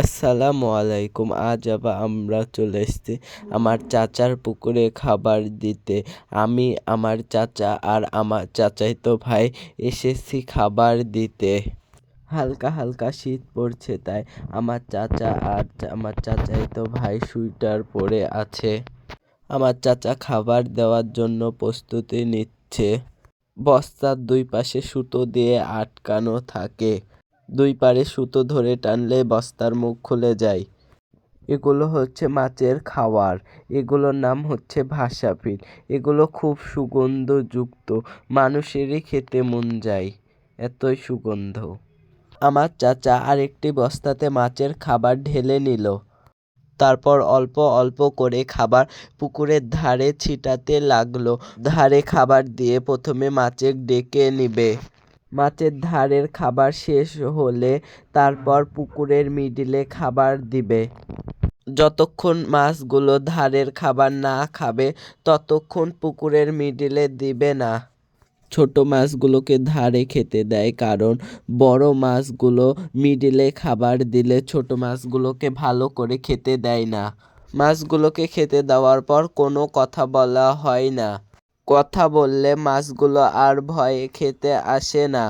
আসসালামু আলাইকুম, আজ আবার আমরা চলে এসেছি আমার চাচার পুকুরে খাবার দিতে। আমি, আমার চাচা আর আমার চাচাইতো ভাই এসেছি খাবার দিতে। হালকা হালকা শীত পড়ছে তাই আমার চাচা আর আমার চাচাইতো ভাই সোয়েটার পরে আছে। আমার চাচা খাবার দেওয়ার জন্য প্রস্তুতি নিচ্ছে। বস্তার দুই পাশে সুতো দিয়ে আটকানো থাকে। দুই পাড়ে সুতো ধরে টানলে বস্তার মুখ খুলে যায়। এগুলো হচ্ছে মাছের খাওয়ার। এগুলোর নাম হচ্ছে ভাষা ফিট এগুলো খুব সুগন্ধযুক্ত। মানুষেরই খেতে মন যায়। এতই সুগন্ধ। আমার চাচা আরেকটি বস্তাতে মাছের খাবার ঢেলে নিল। তারপর অল্প অল্প করে খাবার পুকুরের ধারে ছিটাতে লাগল। ধারে খাবার দিয়ে প্রথমে মাছের ডেকে নিবে। মাছের ধারের খাবার শেষ হলে তারপর পুকুরের মিডিলে খাবার দিবে। যতক্ষণ মাছগুলো ধারের খাবার না খাবে, ততক্ষণ পুকুরের মিডিলে দিবে না। ছোট মাছগুলোকে ধারে খেতে দেয় কারণ বড় মাছগুলো মিডিলে খাবার দিলে ছোট মাছগুলোকে ভালো করে খেতে দেয় না। মাছগুলোকে খেতে দেওয়ার পর কোনো কথা বলা হয় না। কথা বললে মাছগুলো আর ভয়ে খেতে আসে না।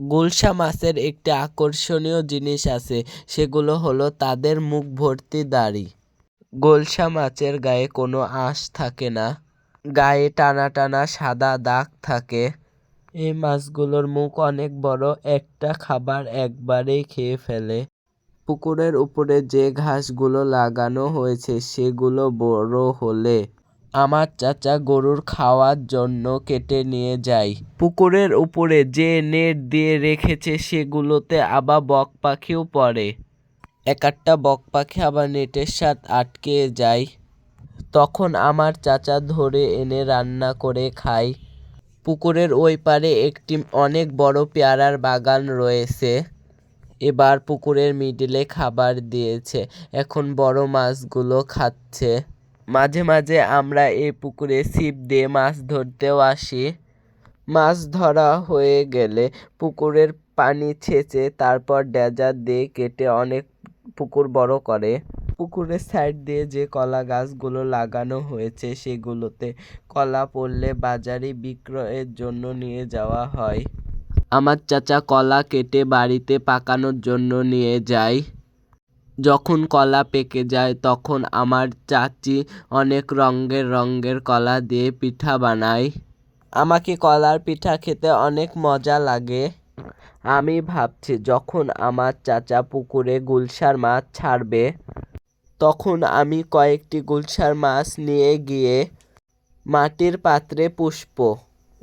গুলশা মাছের একটি আকর্ষণীয় জিনিস আছে, সেগুলো হলো তাদের মুখ ভর্তি দাড়ি। গোলসা মাছের গায়ে কোনো আঁশ থাকে না, গায়ে টানা টানা সাদা দাগ থাকে। এই মাছগুলোর মুখ অনেক বড়, একটা খাবার একবারেই খেয়ে ফেলে। পুকুরের উপরে যে ঘাসগুলো লাগানো হয়েছে, সেগুলো বড় হলে আমার চাচা গরুর খাওয়ার জন্য কেটে নিয়ে যায়। পুকুরের উপরে যে নেট দিয়ে রেখেছে সেগুলোতে আবার বক পাখিও পড়ে। এক একটা বক পাখি আবার নেটের সাথে আটকে যায়। তখন আমার চাচা ধরে এনে রান্না করে খায়। পুকুরের ওই পারে একটি অনেক বড় পেয়ারার বাগান রয়েছে। এবার পুকুরের মিডিলে খাবার দিয়েছে। এখন বড় মাছগুলো খাচ্ছে। মাঝে মাঝে আমরা এই পুকুরে ছিপ দিয়ে মাছ ধরতেও আসি। মাছ ধরা হয়ে গেলে পুকুরের পানি ছেঁচে তারপর ডেজার দিয়ে কেটে অনেক পুকুর বড় করে। পুকুরের সাইড দিয়ে যে কলা গাছগুলো লাগানো হয়েছে, সেগুলোতে কলা পড়লে বাজারে বিক্রয়ের জন্য নিয়ে যাওয়া হয়। আমার চাচা কলা কেটে বাড়িতে পাকানোর জন্য নিয়ে যায়। যখন কলা পেকে যায়, তখন আমার চাচি অনেক রঙের রঙের কলা দিয়ে পিঠা বানায়। আমাকে কলার পিঠা খেতে অনেক মজা লাগে। আমি ভাবছি যখন আমার চাচা পুকুরে গুলশার মাছ ছাড়বে, তখন আমি কয়েকটি গুলশার মাছ নিয়ে গিয়ে মাটির পাত্রে পুষব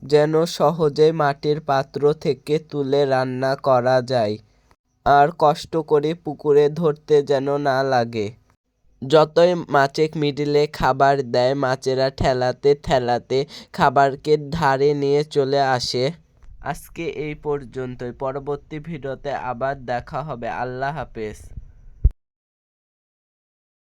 যেন সহজে মাটির পাত্র থেকে তুলে রান্না করা যায়। আর কষ্ট করে পুকুরে ধরতে যেন না লাগে। যতই মাছেক মিডিলে খাবার দেয়, মাছেরা ঠেলাতে ঠেলাতে খাবারকে ধারে নিয়ে চলে আসে। আজকে এই পর্যন্তই। পরবর্তী ভিডিওতে আবার দেখা হবে। আল্লাহ হাফেজ।